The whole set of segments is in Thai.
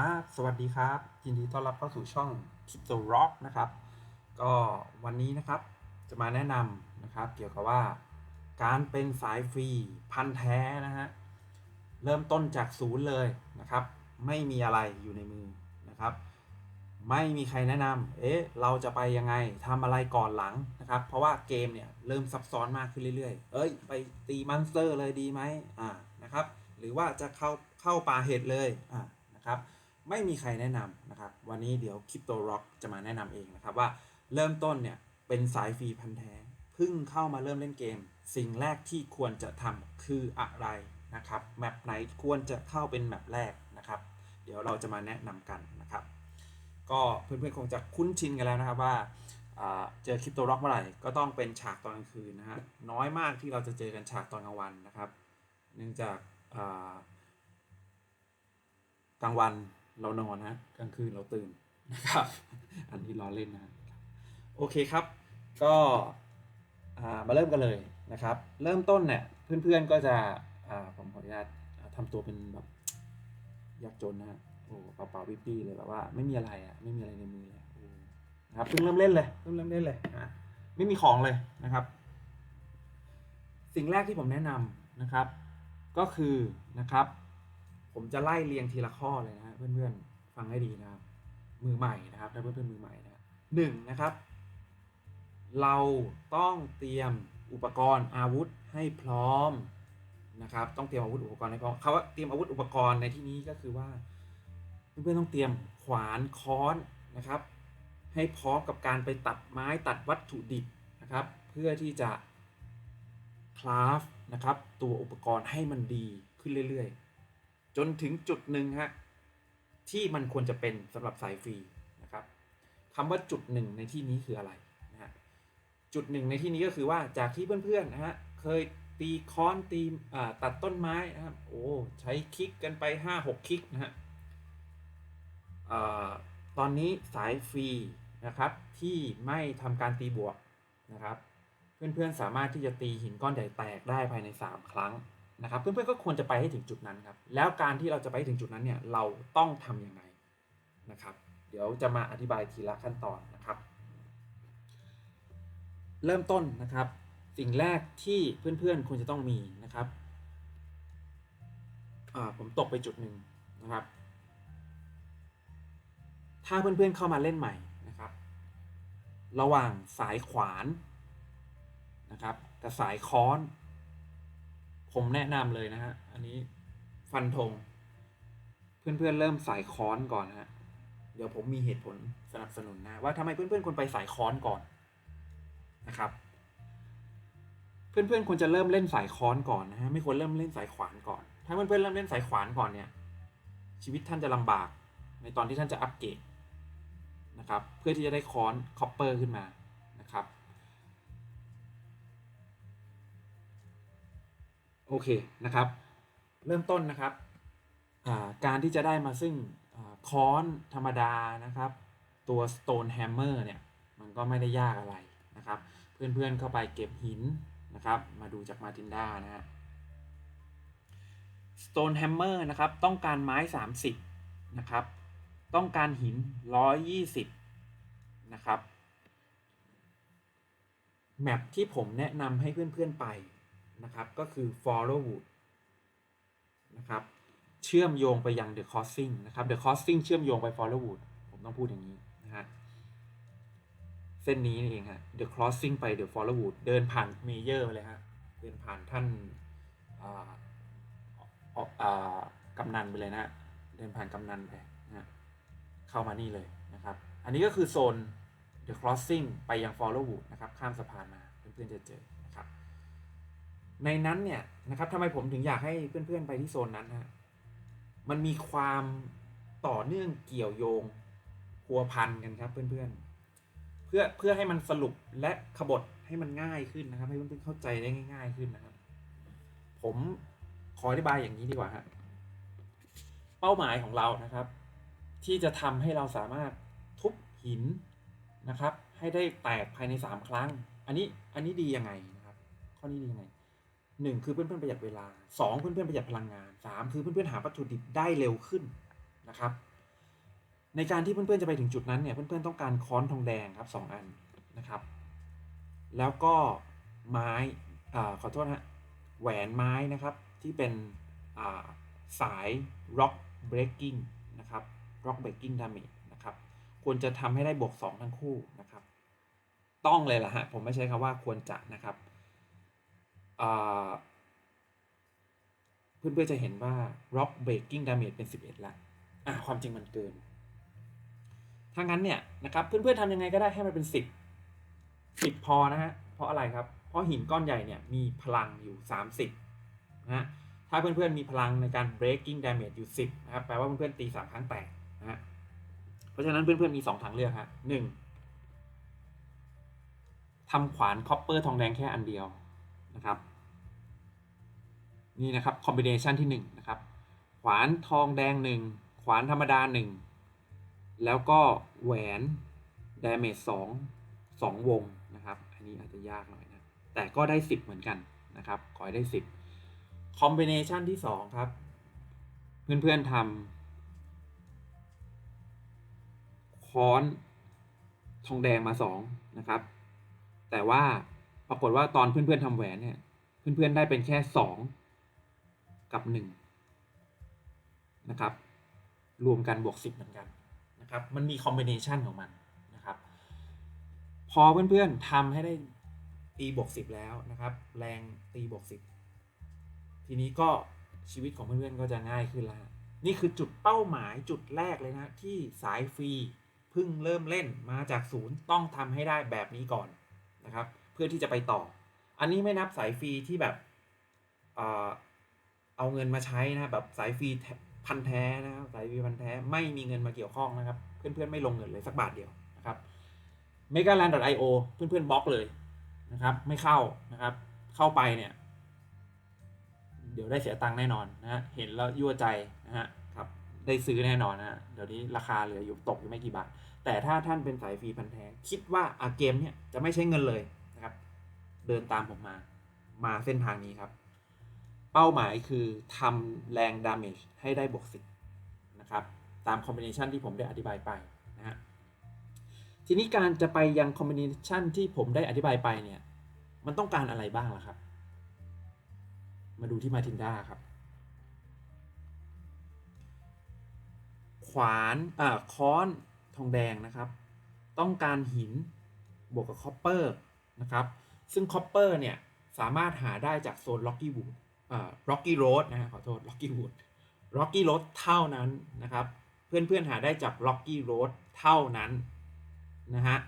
ครับ สวัสดีครับ ยินดีต้อนรับเข้าสู่ช่อง Crypto Rock นะครับ ก็วันนี้นะครับ จะมาแนะนำนะครับ เกี่ยวกับว่า การเป็นสายฟรีพันแท้นะฮะ เริ่มต้นจากศูนย์เลยนะครับ ไม่มีอะไรอยู่ในมือนะครับ ไม่มีใครแนะนำเอ๊ะ เราจะไปยังไงทำอะไรก่อนหลังนะครับ เพราะว่าเกมเนี่ยเริ่มซับซ้อนมากขึ้นเรื่อยๆ เอ้ย ไปตีมอนสเตอร์เลยดีไหมอ่า นะครับ หรือว่าจะเข้าเข้าป่าเห็ดเลยอ่านะครับ ไม่มีใครแนะนำนะครับ วันนี้เดี๋ยว Crypto Rock จะมาแนะนำเองนะครับว่าเริ่มต้นเนี่ยเป็นสายฟรีพันแท้เพิ่งเข้ามาเริ่มเล่นเกม สิ่งแรกที่ควรจะทำคืออะไรนะครับแมปไหนควรจะเข้าเป็นแมปแรกนะครับ เดี๋ยวเราจะมาแนะนำกันนะครับ ก็เพื่อนๆคงจะคุ้นชินกันแล้วนะครับว่าเจอคริปโตร็อกเมื่อไหร่ก็ต้องเป็นฉากตอนกลางคืนนะฮะน้อยมากที่เราจะเจอกันฉากตอนกลางวันนะครับ เนื่องจากกลางวัน เรานอนนะกลางคืนเราตื่นนะครับ อันนี้ล้อเล่นนะโอเคครับ ก็มาเริ่มกันเลยนะครับ เริ่มต้นเนี่ยเพื่อนๆก็จะผมขออนุญาตอ่าทำตัวเป็นแบบยากจนนะโอ้เปล่าๆปี้ๆเลยแบบว่าไม่มีอะไรอะไม่มีอะไรในมือเลยนะครับเพิ่งเริ่มเล่นเลยเพิ่งเริ่มเล่นเลยอะไม่มีของเลยนะครับ สิ่งแรกที่ผมแนะนำนะครับ ก็คือนะครับ ผมจะไล่เรียงทีละข้อเลยนะเพื่อนๆฟังให้ดีนะครับ มือใหม่นะครับถ้าเพื่อนๆมือใหม่นะหนึ่งนะครับ เราต้องเตรียมอุปกรณ์อาวุธให้พร้อมนะครับต้องเตรียมอาวุธอุปกรณ์ให้พร้อมคำว่าเตรียมอาวุธอุปกรณ์ในที่นี้ก็คือว่า เพื่อนๆต้องเตรียมขวานค้อนนะครับ ให้พร้อมกับการไปตัดไม้ตัดวัตถุดิบนะครับ เพื่อที่จะคราฟนะครับตัวอุปกรณ์ให้มันดีขึ้นเรื่อยๆ จนถึงจุดหนึ่งฮะที่มันควรจะเป็นสำหรับสายฟรีนะครับคำว่าจุดหนึ่งในที่นี้คืออะไรนะฮะจุดหนึ่งในที่นี้ก็คือว่าจากที่เพื่อนๆนะฮะเคยตีค้อนตีตัดต้นไม้นะครับโอ้ใช้คลิกกันไป5-6คลิกนะฮะตอนนี้สายฟรีนะครับที่ไม่ทำการตีบวกนะครับ เพื่อนๆสามารถที่จะตีหินก้อนใหญ่แตกได้ภายใน 3 ครั้ง นะครับเพื่อนๆก็ควรจะไปให้ถึงจุดนั้นครับแล้วการที่เราจะไปถึงจุดนั้นเนี่ยเราต้องทำยังไงนะครับ เดี๋ยวจะมาอธิบายทีละขั้นตอนนะครับ เริ่มต้นนะครับ สิ่งแรกที่เพื่อนๆควรจะต้องมีนะครับอ่าผมตกไปจุดหนึ่งนะครับ ถ้าเพื่อนๆเข้ามาเล่นใหม่นะครับ ระหว่างสายขวานนะครับกับสายค้อน ผมแนะนำเลยนะฮะ อันนี้ฟันธง เพื่อนๆเริ่มสายค้อนก่อนฮะ เดี๋ยวผมมีเหตุผลสนับสนุนนะ ว่าทำไมเพื่อนๆควรไปสายค้อนก่อนนะครับ เพื่อนๆควรจะเริ่มเล่นสายค้อนก่อนนะฮะไม่ควรเริ่มเล่นสายขวานก่อน ถ้าเพื่อนๆเริ่มเล่นสายขวานก่อนเนี่ย ชีวิตท่านจะลำบาก ในตอนที่ท่านจะอัปเกรดนะครับ เพื่อที่จะได้ค้อนคอปเปอร์ขึ้นมา อเคนะครับ เริ่มต้นนะครับการที่จะได้มาซึ่งอค้อนธรรมดานะครับ ตัว Stone Hammer เนี่ย มันก็ไม่ได้ยากอะไรนะครับ เพื่อนๆเข้าไปเก็บหินนะครับ มาดูจากมาตินดานะฮะ Stone Hammer นะครับ ต้องการไม้ 30 นะครับ ต้องการหิน 120 นะครับ แมปที่ผมแนะนำให้เพื่อนๆไป นะครับก็คือ Followood นะครับเชื่อมโยงไปยัง The Crossing นะครับ The Crossing เชื่อมโยงไป Followood ผมต้องพูดอย่างนี้นะฮะเส้นนี้นี่เองฮะ The Crossing ไป The Followood เดินผ่านเมเยอร์ไปเลยฮะเดินผ่านท่านอ่าออกอ่ากำนันไปเลยนะเดินผ่านกำนันไปนะเข้ามานี่เลยนะครับ อันนี้ก็คือโซน The Crossing ไปยัง Followood นะครับ ข้ามสะพานมาเพื่อนๆจะเจอนะครับ ในนั้นเนี่ยนะครับทำไมผมถึงอยากให้เพื่อนๆไปที่โซนนั้นฮะมันมีความต่อเนื่องเกี่ยวโยงพัวพันกันครับเพื่อนๆ เพื่อเพื่อให้มันสรุปและขบฏให้มันง่ายขึ้นนะครับ ให้เพื่อนๆเข้าใจได้ง่าย ๆขึ้นนะครับ ผมขออธิบายอย่างนี้ดีกว่าฮะเป้าหมายของเรานะครับ ที่จะทำให้เราสามารถทุบหินนะครับ ให้ได้แตกภายใน 3 ครั้ง อันนี้อันนี้ดียังไงนะครับ ข้อนี้ดียังไง หนึ่งคือเพื่อนๆประหยัดเวลาสองเพื่อนๆประหยัดพลังงานสามคือเพื่อนๆหาวัตถุดิบได้เร็วขึ้นนะครับ ในการที่เพื่อนๆจะไปถึงจุดนั้นเนี่ยเพื่อนๆต้องการค้อนทองแดงครับสองอันนะครับ แล้วก็ไม้อขอโทษนะฮะแหวนไม้นะครับที่เป็นาสาย rock breaking นะครับ rock breaking damage นะครับควรจะทำให้ได้บวก 2 ทั้งคู่นะครับ ต้องเลยล่ะฮะผมไม่ใช้คำว่าควรจะนะครับ เพื่อนๆจะเห็นว่า rock breaking damage เป็น 11 ละอะความจริงมันเกิน ถ้างั้นเนี่ยนะครับเพื่อนๆทำยังไงก็ได้ให้มันเป็น 10 10 พอนะฮะ เพราะอะไรครับ เพราะหินก้อนใหญ่เนี่ยมีพลังอยู่ 30นะฮะ ถ้าเพื่อนๆมีพลังในการ breaking damage อยู่ 10 นะครับ แปลว่าเพื่อนๆตี 3 ครั้งแตกนะฮะ เพราะฉะนั้นเพื่อนๆมี 2 ทางเลือกฮะหนึ่งทำขวานคอปเปอร์ทองแดงแค่อันเดียวนะครับ นี่นะครับคอมบิเนชันที่1นะครับขวานทองแดง 1 ขวานธรรมดา 1 แล้วก็แหวน damage 2 2วงนะครับ อันนี้อาจจะยากหน่อยนะ แต่ก็ได้ 10 เหมือนกันนะครับ ขอให้ได้ 10คอมบิเนชันที่ 2 ครับ เพื่อนๆทำค้อนทองแดงมา2นะครับ แต่ว่าปรากฏว่าตอนเพื่อนๆทำแหวนเนี่ย เพื่อนๆได้เป็นแค่ 2 กับ1นะครับรวมกันบวก 10 เหมือนกันนะครับมันมีคอมบิเนชันของมันนะครับพอเพื่อนๆทำให้ได้ตีบวก 10 แล้วนะครับ แรงตีบวก 10 ทีนี้ก็ชีวิตของเพื่อนๆก็จะง่ายขึ้นแล้วนี่คือจุดเป้าหมายจุดแรกเลยนะที่สายฟรีเพิ่งเริ่มเล่นมาจากศูนย์ต้องทำให้ได้แบบนี้ก่อนนะครับ เพื่อที่จะไปต่อ อันนี้ไม่นับสายฟรีที่แบบ เอาเงินมาใช้นะแบบสายฟรีพันแท้นะครับสายฟรีพันแท้ไม่มีเงินมาเกี่ยวข้องนะครับ เพื่อนๆไม่ลงเงินเลยสักบาทเดียวนะครับ m e g a l a n d i o เพื่อนๆบล็อกเลยนะครับ ไม่เข้านะครับ เข้าไปเนี่ย เดี๋ยวได้เสียตังค์แน่นอนนะฮะเห็นแล้วยั่วใจนะฮะครับ ได้ซื้อแน่นอนนะฮะเดี๋ยวนี้ราคาเหลืออยู่ตกอยู่ไม่กี่บาท แต่ถ้าท่านเป็นสายฟรีพันแท้ คิดว่าอาเกมเนี่ยจะไม่ใช้เงินเลยนะครับ เดินตามผมมามาเส้นทางนี้ครับ เป้าหมายคือทำแรงดาเมจให้ได้บวกสินะครับ ตามคอมบิเนชันที่ผมได้อธิบายไปนะฮะทีนี้การจะไปยังคอมบิเนชันที่ผมได้อธิบายไปเนี่ย มันต้องการอะไรบ้างล่ะครับ มาดูที่มาทินดาครับ ขวานอ่าค้อนทองแดงนะครับ ต้องการหินบวกกับคอปเปอร์นะครับ ซึ่งคอปเปอร์เนี่ย สามารถหาได้จากโซนล็อกกี้วูด ล็อกกี้โรดนะฮะขอโทษล็อกกี้วูดล็อกกี้โรดเท่านั้นนะครับ เพื่อนๆหาได้จากล็อกกี้โรดเท่านั้นนะฮะ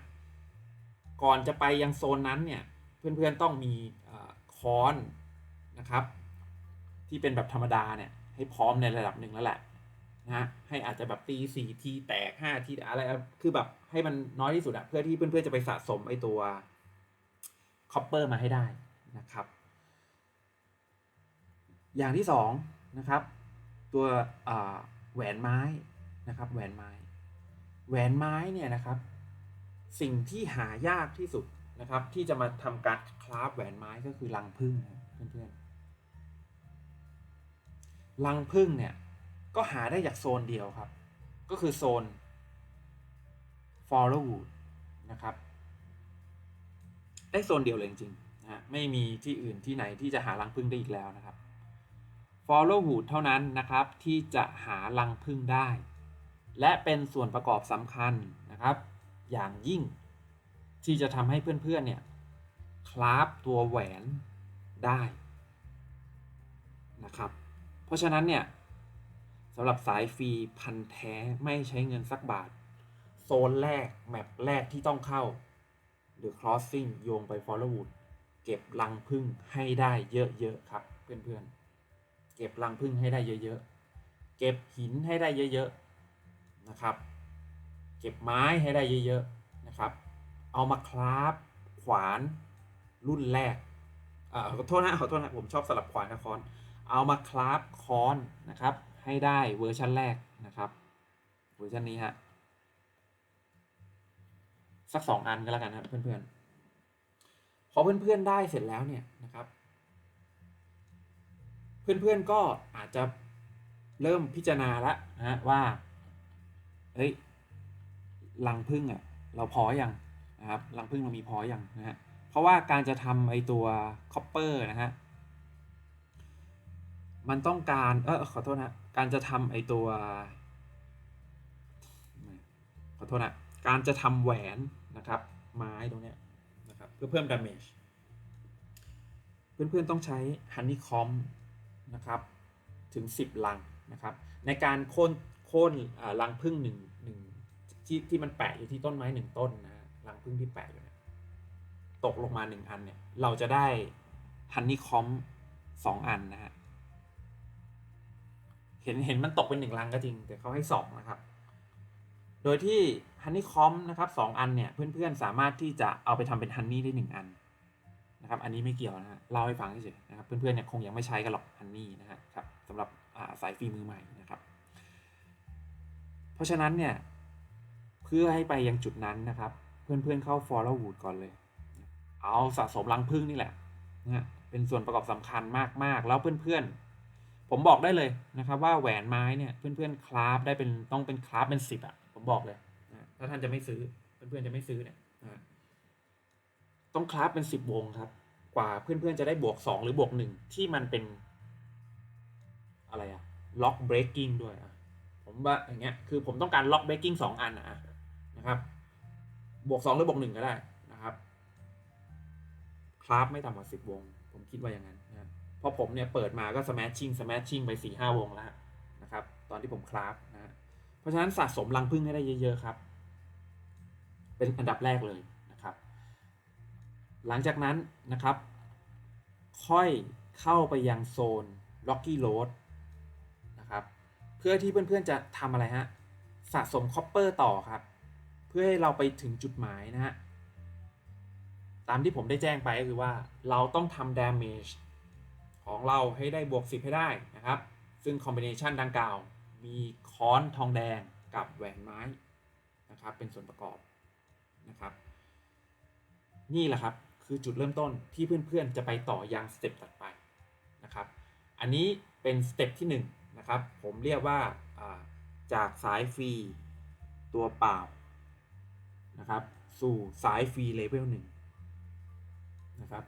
ก่อนจะไปยังโซนนั้นเนี่ยเพื่อนๆต้องมีอ่าค้อนนะครับ ที่เป็นแบบธรรมดาเนี่ยให้พร้อมในระดับหนึ่งแล้วแหละนะฮะให้อาจจะแบบตีสี่ทีแตกห้าทีอะไรคือแบบให้มันน้อยที่สุดอะเพื่อที่เพื่อนๆจะไปสะสมไอตัวคอปเปอร์มาให้ได้นะครับ อย่างที่สองนะครับตัวแหวนไม้นะครับแหวนไม้ แหวนไม้เนี่ยนะครับสิ่งที่หายากที่สุดนะครับที่จะมาทำการคราฟแหวนไม้ก็คือรังผึ้งเพื่อนๆรังผึ้งเนี่ยก็หาได้จากโซนเดียวครับ ก็คือโซน Followood นะครับได้โซนเดียวเลยจริงๆนะฮะไม่มีที่อื่นที่ไหนที่จะหารังผึ้งได้อีกแล้วนะครับ Followood เท่านั้นนะครับ ที่จะหารังผึ้งได้ และเป็นส่วนประกอบสำคัญนะครับ อย่างยิ่งที่จะทำให้เพื่อนๆเนี่ยคราฟตัวแหวนได้นะครับ เพราะฉะนั้นเนี่ยสำหรับสายฟรีพันแท้ไม่ใช้เงินสักบาท โซนแรก แมปแรกที่ต้องเข้า หรือ crossing โยงไป Followood เก็บรังพึ่งให้ได้เยอะ ๆ ครับ เพื่อน ๆ เก็บรังพึ่งให้ได้เยอะๆ เก็บหินให้ได้เยอะๆนะครับ เก็บไม้ให้ได้เยอะๆนะครับ เอามาคราฟขวานรุ่นแรกอ่าขอโทษนะขอโทษนะผมชอบสลับขวานกับค้อน เอามาคราฟค้อนนะครับ ให้ได้เวอร์ชันแรกนะครับเวอร์ชันนี้ฮะสักสองอันก็แล้วกันครับเพื่อนๆพอเพื่อนๆได้เสร็จแล้วเนี่ยนะครับ เพื่อนๆก็อาจจะเริ่มพิจารณาแล้วนะว่าเฮ้ยรังพึ่งอะเราพออย่างนะครับรังพึ่งเรามีพออย่างนะฮะเพราะว่าการจะทำไอตัวคอปเปอร์นะฮะมันต้องการเออขอโทษนะการจะทำไอตัวขอโทษนะการจะทำแหวนนะครับไม้ตรงเนี้ยนะครับเพื่อเพิ่ม damage เพื่อนๆต้องใช้ honeycomb นะครับถึง 10 ลังนะครับ ในการโค่นโค่นรังพึ่งหนึ่งหนึ่งที่ที่มันแปะอยู่ที่ต้นไม้หนึ่งต้นนะรังพึ่งที่แปะอยู่เนี่ยตกลงมาหนึ่งอันเนี่ยเราจะได้ honeycomb สองอันนะฮะเห็นเห็นมันตกเป็นหนึ่งรังก็จริง แต่เขาให้สองนะครับ โดยที่ฮันนี่คอมนะครับสองอันเนี่ยเพื่อนๆสามารถที่จะเอาไปทำเป็นฮันนี่ได้หนึ่งอัน นะครับ อันนี้ไม่เกี่ยวนะฮะเล่าให้ฟังเฉยๆนะครับ เพื่อนๆเนี่ยคงยังไม่ใช้กันหรอกฮันนี่นะฮะครับสำหรับาสายฝีมือใหม่นะครับ เพราะฉะนั้นเนี่ยเพื่อให้ไปยังจุดนั้นนะครับ เพื่อนๆเข้า follow wood ก่อนเลย เอาสะสมรังพึ่งนี่แหละนะเป็นส่วนประกอบสำคัญมากๆ แล้วเพื่อนๆ ผมบอกได้เลยนะครับว่าแหวนไม้เนี่ยเพื่อนๆคราฟได้เป็นต้องเป็นคราฟเป็นสิบอะผมบอกเลยนะถ้าท่านจะไม่ซื้อเพื่อนๆจะไม่ซื้อเนี่ยนะ ต้องคราฟเป็นสิบวงครับ กว่าเพื่อนๆจะได้บวกสองหรือบวกหนึ่งที่มันเป็น อะไรอะล็อกเบรกกิ้งด้วยอะผมว่าอย่างเงี้ยคือผมต้องการล็อกเบรกกิ้งสองอันอะนะครับ บวกสองหรือบวกหนึ่งก็ได้นะครับคราฟไม่ต่ำกว่าสิบวง ผมคิดว่าอย่างนั้นนะเพราะผมเนี่ยเปิดมาก็สแมชชิ่งสแมชชิ่งไปสี่ห้าวงแล้วนะครับ ตอนที่ผมคราฟนะฮะเพราะฉะนั้นสะสมรังพึ่งให้ได้เยอะ ๆ ครับ เป็นอันดับแรกเลย หลังจากนั้นนะครับ ค่อยเข้าไปยังโซน Rocky Road นะครับ เพื่อที่เพื่อนๆจะทำอะไรฮะ สะสมคอปเปอร์ต่อครับ เพื่อให้เราไปถึงจุดหมายนะฮะ ตามที่ผมได้แจ้งไปก็คือว่าเราต้องทำ damage ของเราให้ได้บวก 10 ให้ได้นะครับ ซึ่งคอมบิเนชันดังกล่าว มีค้อนทองแดงกับแหวนไม้นะครับ เป็นส่วนประกอบนะครับ นี่แหละครับ คือจุดเริ่มต้นที่เพื่อนๆจะไปต่อยังสเต็ปถัดไปนะครับ อันนี้เป็นสเต็ปที่1นงนะครับ ผมเรียกว่าอ่าจากสายฟรีตัวเปล่านะครับ สู่สายฟรีเลเวลหนึ่งนะครับ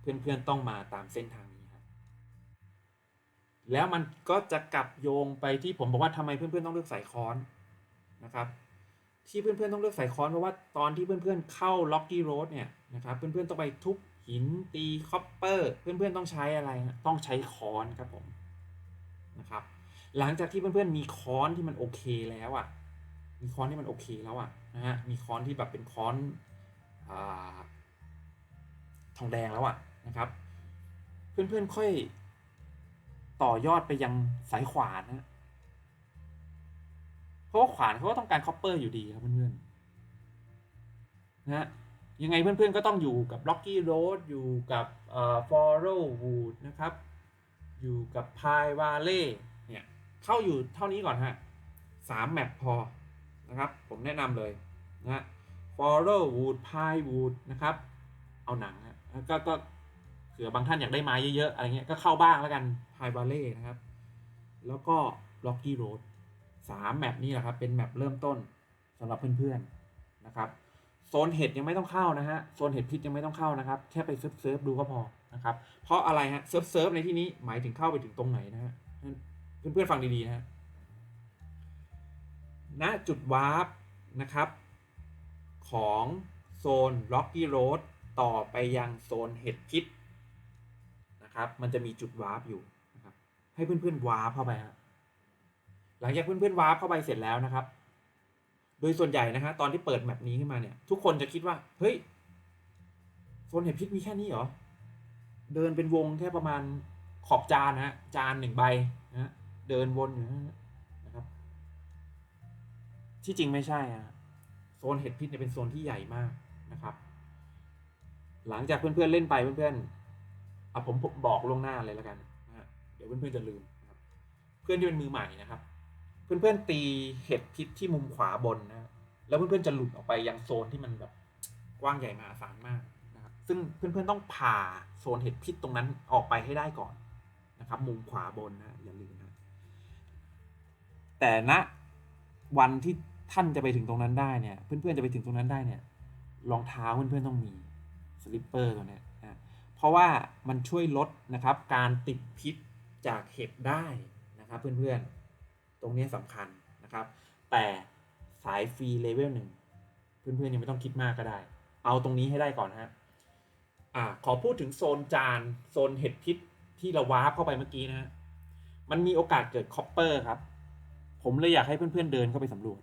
เพื่อนๆต้องมาตามเส้นทางนี้ครับ แล้วมันก็จะกลับโยงไปที่ผมบอกว่าทำไมเพื่อนๆต้องเลือกสายค้อนนะครับ ที่เพื่อนๆต้องเลือกสายค้อนเพราะว่าตอนที่เพื่อนๆเข้าล็อกกี้โรดเนี่ยนะครับเพื่อนๆต้องไปทุบหินตีคอปเปอร์เพื่อนๆต้องใช้อะไรต้องใช้ค้อนครับผมนะครับหลังจากที่เพื่อนๆมีค้อนที่มันโอเคแล้วอะมีค้อนที่มันโอเคแล้วอะนะฮะมีค้อนที่แบบเป็นค้อนอทองแดงแล้วอะนะครับ เพื่อนๆค่อยต่อยอดไปยังสายขวานนะ เพราะว่ขวานเขาก็ต้องการคอปเปอร์อยู่ดีครับเพื่อนๆนะฮะยังไงเพื่อนๆก็ต้องอยู่กับล็อกกี้โรดอยู่กับเอ่อฟอโรวูดนะครับ อยู่กับพายวาเล่เนี่ยเข้าอยู่เท่านี้ก่อนฮะสามแมปพอนะครับผมแนะนำเลยนะฟอร์โรวูดพายวูดนะครับ เอาหนังนะก็ก็เผื่อบางท่านอยากได้ไม้เยอะๆ อะไรเงี้ยก็เข้าบ้างแล้วกันพายวาเล่นะครับ แล้วก็ล็อกกี้โรด สามแมปนี้แหละครับเป็นแมปเริ่มต้นสำหรับเพื่อนๆนะครับโซนเห็ดยังไม่ต้องเข้านะฮะโซนเห็ดพิษยังไม่ต้องเข้านะครับ แค่ไปเซิร์ฟเซิร์ฟดูก็พอนะครับเพราะอะไรฮะเซิร์ฟเซิร์ฟในที่นี้หมายถึงเข้าไปถึงตรงไหนนะฮะเพื่อนๆฟังดีๆนะฮะณจุดวาร์ปนะครับ ของโซนล็อกกี้โรดต่อไปยังโซนเห็ดพิษนะครับ มันจะมีจุดวาร์ปอยู่นะครับ ให้เพื่อนๆวาร์ปเข้าไปฮะ หลังจากเพื่อนๆวาร์ปเข้าไปเสร็จแล้วนะครับ โดยส่วนใหญ่นะฮะตอนที่เปิดแมปนี้ขึ้นมาเนี่ย ทุกคนจะคิดว่า เฮ้ยโซนเห็ดพิษมีแค่นี้เหรอ เดินเป็นวงแค่ประมาณขอบจานนะฮะจานหนึ่งใบนะเดินวนอยู่นะครับ ที่จริงไม่ใช่อะโซนเห็ดพิษเนี่ยเป็นโซนที่ใหญ่มากนะครับ หลังจากเพื่อนๆเล่นไปเพื่อนๆอะผมผมบอกล่วงหน้าเลยแล้วกันนะฮะเดี๋ยวเพื่อนๆจะลืมนะครับ เพื่อนที่เป็นมือใหม่นะครับ เพื่อนๆตีเห็ดพิษที่มุมขวาบนนะแล้วเพื่อนๆจะหลุดออกไปยังโซนที่มันแบบกว้างใหญ่มหาศาลมากนะครับ ซึ่งเพื่อนๆต้องผ่าโซนเห็ดพิษตรงนั้นออกไปให้ได้ก่อนนะครับ มุมขวาบนนะอย่าลืมนะ แต่ณวันที่ท่านจะไปถึงตรงนั้นได้เนี่ย เพื่อนๆจะไปถึงตรงนั้นได้เนี่ยรองเท้าเพื่อนๆต้องมีสลิปเปอร์ตัวเนี้ยอะเพราะว่ามันช่วยลดนะครับการติดพิษจากเห็บได้นะครับเพื่อนๆ ตรงนี้สำคัญนะครับ แต่สายฟรีเลเวลหนึ่งเพื่อนๆยังไม่ต้องคิดมากก็ได้ เอาตรงนี้ให้ได้ก่อนฮะอ่าขอพูดถึงโซนจานโซนเห็ดพิษที่เราวาร์ปเข้าไปเมื่อกี้นะฮะมันมีโอกาสเกิดคอปเปอร์ครับ ผมเลยอยากให้เพื่อนๆเดินเข้าไปสำรวจ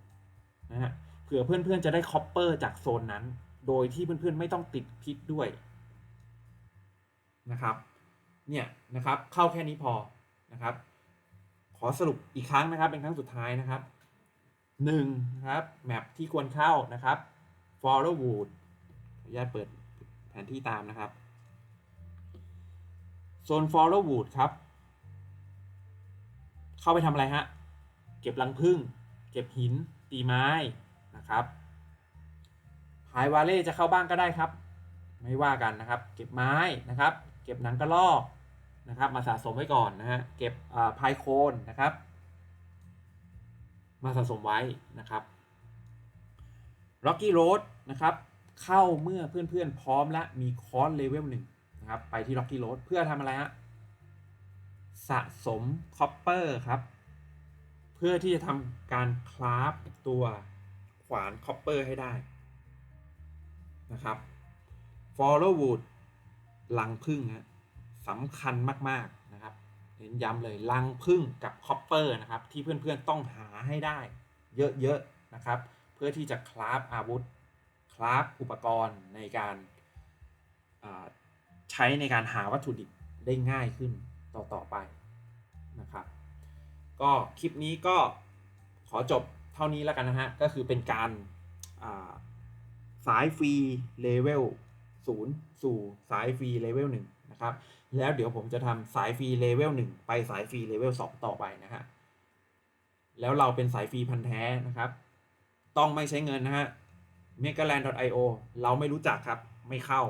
นะฮะเผื่อเพื่อนๆจะได้คอปเปอร์จากโซนนั้น โดยที่เพื่อนๆไม่ต้องติดพิษด้วยนะครับ เนี่ยนะครับเข้าแค่นี้พอนะครับ ขอสรุปอีกครั้งนะครับ เป็นครั้งสุดท้ายนะครับหนึ่งนะครับแมปที่ควรเข้านะครับ follow wood ขออนุญาตเปิดแผนที่ตามนะครับโซน follow wood ครับ เข้าไปทำอะไรฮะ เก็บรังผึ้งเก็บหิน ตีไม้นะครับหายวาเล่จะเข้าบ้างก็ได้ครับ ไม่ว่ากันนะครับ เก็บไม้นะครับ เก็บหนังกระรอก นะครับมาสะสมไว้ก่อนนะฮะเก็บพายโคนนะครับ มาสะสมไว้นะครับ Rocky Road นะครับเข้าเมื่อเพื่อนๆพร้อมและมีคอร์สเลเวลหนึ่งนะครับไปที่ Rocky Road เพื่อทำอะไรฮะสะสมคอปเปอร์ครับ เพื่อที่จะทำการคราฟตัวขวานคอปเปอร์ให้ได้นะครับ follow wood ลังพึ่งนะ สำคัญมากๆนะครับเน้นย้ำเลยลังพึ่งกับคอปเปอร์นะครับที่เพื่อนๆต้องหาให้ได้เยอะๆนะครับเพื่อที่จะคราฟอาวุธคราฟอุปกรณ์ในการใช้ในการหาวัตถุดิบได้ง่ายขึ้นต่อๆไปนะครับก็คลิปนี้ก็ขอจบเท่านี้แล้วกันนะฮะก็คือเป็นการาสายฟรีเลเวล0สู่สายฟรีเลเวล1 นะครับ แล้วเดี๋ยวผมจะทำสายฟรีเลเวล1ไปสายฟรีเลเวล2ต่อไปนะฮะ แล้วเราเป็นสายฟรีพันแท้นะครับ ต้องไม่ใช้เงินนะฮะ m e g a l a n d io เราไม่รู้จักครับ ไม่เข้า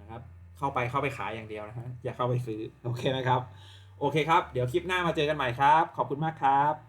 นะครับ เข้าไปเข้าไปขายอย่างเดียวนะฮะ อย่าเข้าไปซื้อ โอเคไหมครับ โอเคครับ เดี๋ยวคลิปหน้ามาเจอกันใหม่ครับ ขอบคุณมากครับ